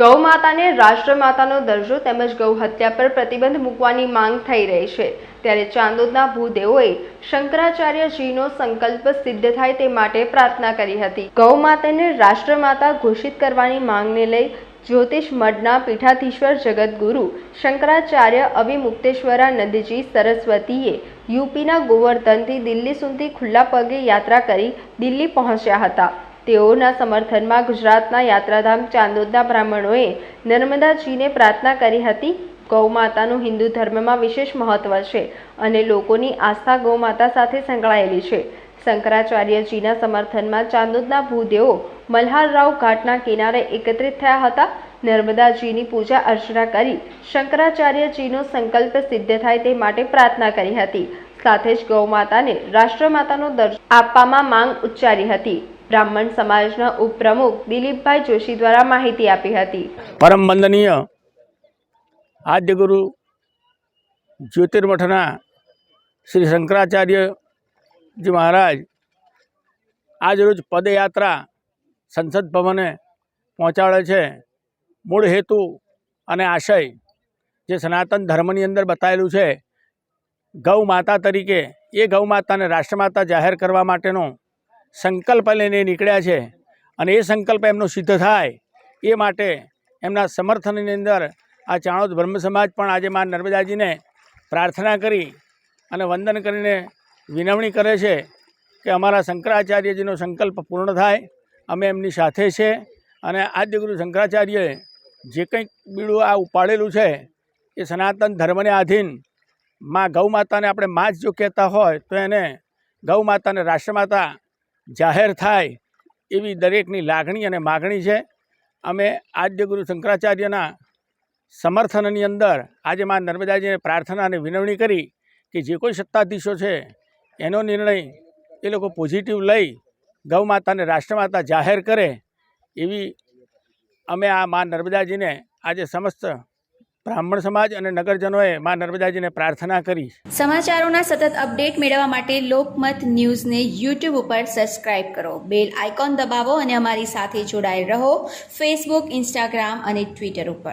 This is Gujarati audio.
ગૌ માતાને રાષ્ટ્રમાતાનો દરજ્જો તેમજ ગૌ હત્યા પર પ્રતિબંધ મૂકવાની માંગ થઈ રહી છે. ત્યારે ચાંદોદના ભૂદેવોએ શંકરાચાર્યજીનો સંકલ્પ સિદ્ધ થાય તે માટે પ્રાર્થના કરી હતી. ગૌ માતાને રાષ્ટ્રમાતા ઘોષિત કરવાની માંગને લઈ જ્યોતિષ મઢના પીઠાધીશ્વર જગતગુરુ શંકરાચાર્ય અવિમુક્તેશ્વરા નંદજી સરસ્વતીએ યુપીના ગોવર્ધનથી દિલ્હી સુધી ખુલ્લા પગે યાત્રા કરી દિલ્હી પહોંચ્યા હતા. તેઓના સમર્થનમાં ગુજરાતના યાત્રાધામ ચાંદોદના બ્રાહ્મણોએ નર્મદાજીને પ્રાર્થના કરી હતી, ગૌમાતાનું હિન્દુ ધર્મમાં વિશેષ મહત્વ છે અને લોકોની આસ્થા ગૌમાતા સાથે સંકળાયેલી છે. શંકરાચાર્યજીના સમર્થનમાં ચાંદોદના ભૂદેવો મલ્હારરાવ ઘાટના કિનારે એકત્રિત થયા હતા. નર્મદાજીની પૂજા અર્ચના કરી શંકરાચાર્યજીનો સંકલ્પ સિદ્ધ થાય તે માટે પ્રાર્થના કરી હતી. સાથે જ ગૌમાતાને રાષ્ટ્રમાતાનો દરજ્જો આપવામાં માંગ ઉચ્ચારી હતી. બ્રાહ્મણ સમાજના ઉપપ્રમુખ દિલીપભાઈ જોશી દ્વારા માહિતી આપી હતી. પરમ વંદનીય આદ્યગુરુ જ્યોતિર્મઠના શ્રી શંકરાચાર્યજી મહારાજ આજરોજ પદયાત્રા સંસદ ભવને પહોંચાડે છે. મૂળ હેતુ અને આશય જે સનાતન ધર્મની અંદર બતાવેલું છે. ગૌ માતા તરીકે એ ગૌ માતાને રાષ્ટ્રમાતા જાહેર કરવા માટેનો સંકલ્પ લઈને નીકળ્યા છે અને એ સંકલ્પ એમનો સિદ્ધ થાય એ માટે એમના સમર્થનની અંદર આ ચાણોદ બ્રહ્મ સમાજ પણ આજે મા નર્મદાજીને પ્રાર્થના કરી અને વંદન કરીને વિનવણી કરે છે કે અમારા શંકરાચાર્યજીનો સંકલ્પ પૂર્ણ થાય. અમે એમની સાથે છે અને આદ્યગુરુ શંકરાચાર્યએ જે કંઈક બીડું આ ઉપાડેલું છે એ સનાતન ધર્મને આધીનમાં ગૌ માતાને આપણે માં જ કહેતા હોય તો એને ગૌ માતાને રાષ્ટ્રમાતા જાહેર થાય એવી દરેકની લાગણી અને માગણી છે. અમે આદ્યગુરુ શંકરાચાર્યના સમર્થનની અંદર આજે માં નર્મદાજીને પ્રાર્થના અને વિનવણી કરી કે જે કોઈ સત્તાધીશો છે, એનો નિર્ણય એ લોકો પોઝિટિવ લઈ ગૌ માતાને રાષ્ટ્રમાતા જાહેર કરે એવી અમે આ માં નર્મદાજીને આજે સમસ્ત બ્રાહ્મણ સમાજ અને નગરજનોએ માં નર્મદાજીને પ્રાર્થના કરી સમાચારોના સતત અપડેટ મેળવવા માટે લોકમત ન્યૂઝને યુટ્યુબ ઉપર સબસ્ક્રાઇબ કરો. બેલ આઇકોન દબાવો અને અમારી સાથે જોડાયેલ રહો ફેસબુક, ઇન્સ્ટાગ્રામ અને ટ્વિટર ઉપર.